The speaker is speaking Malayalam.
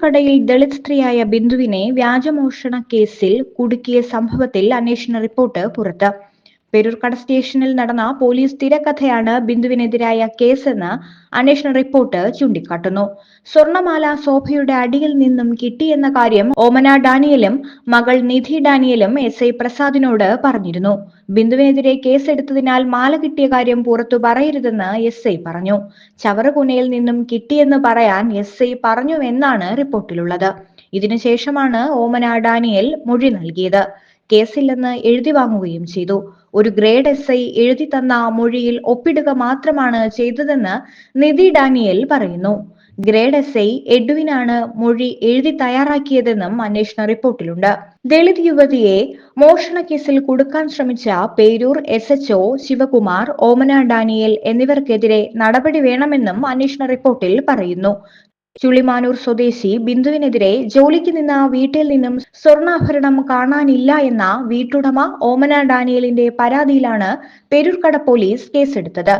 പേരൂർക്കടയിൽ ദളിത് സ്ത്രീയായ ബിന്ദുവിനെ വ്യാജമോഷണ കേസിൽ കുടുക്കിയ സംഭവത്തിൽ അന്വേഷണ റിപ്പോർട്ട് പുറത്ത്. പേരൂർക്കട സ്റ്റേഷനിൽ നടന്ന പോലീസ് തിരക്കഥയാണ് ബിന്ദുവിനെതിരായ കേസെന്ന് അന്വേഷണ റിപ്പോർട്ട് ചൂണ്ടിക്കാട്ടുന്നു. സ്വർണമാല ശോഭയുടെ അടിയിൽ നിന്നും കിട്ടിയെന്ന കാര്യം ഓമന ഡാനിയലും മകൾ നിധി ഡാനിയലും എസ് ഐ പ്രസാദിനോട് പറഞ്ഞിരുന്നു. ബിന്ദുവിനെതിരെ കേസെടുത്തതിനാൽ മാല കിട്ടിയ കാര്യം പുറത്തു പറയരുതെന്ന് എസ് ഐ പറഞ്ഞു. ചവറുകുനയിൽ നിന്നും കിട്ടിയെന്ന് പറയാൻ എസ് ഐ പറഞ്ഞുവെന്നാണ് റിപ്പോർട്ടിലുള്ളത്. ഇതിനുശേഷമാണ് ഓമന ഡാനിയൽ മൊഴി നൽകിയത്. കേസില്ലെന്ന് എഴുതി വാങ്ങുകയും ചെയ്തു. ഒരു ഗ്രേഡ് എസ് ഐ എഴുതി തന്ന മൊഴിയിൽ ഒപ്പിടുക മാത്രമാണ് ചെയ്തതെന്ന് നിധി ഡാനിയൽ പറയുന്നു. ഗ്രേഡ് എസ് ഐ എഡ്വിനാണ് മൊഴി എഴുതി തയ്യാറാക്കിയതെന്നും അന്വേഷണ റിപ്പോർട്ടിലുണ്ട്. ദളിത് യുവതിയെ മോഷണ കേസിൽ കൊടുക്കാൻ ശ്രമിച്ച Peroor S H Sivakumar Omana Daniel എന്നിവർക്കെതിരെ നടപടി വേണമെന്നും അന്വേഷണ റിപ്പോർട്ടിൽ പറയുന്നു. ചുള്ളിമാനൂർ സ്വദേശി ബിന്ദുവിനെതിരെ ജോലിക്ക് നിന്ന വീട്ടിൽ നിന്നും സ്വർണാഭരണം കാണാനില്ല എന്ന വീട്ടുടമ ഓമന ഡാനിയലിന്റെ പരാതിയിലാണ് പേരൂർക്കട പോലീസ് കേസെടുത്തത്.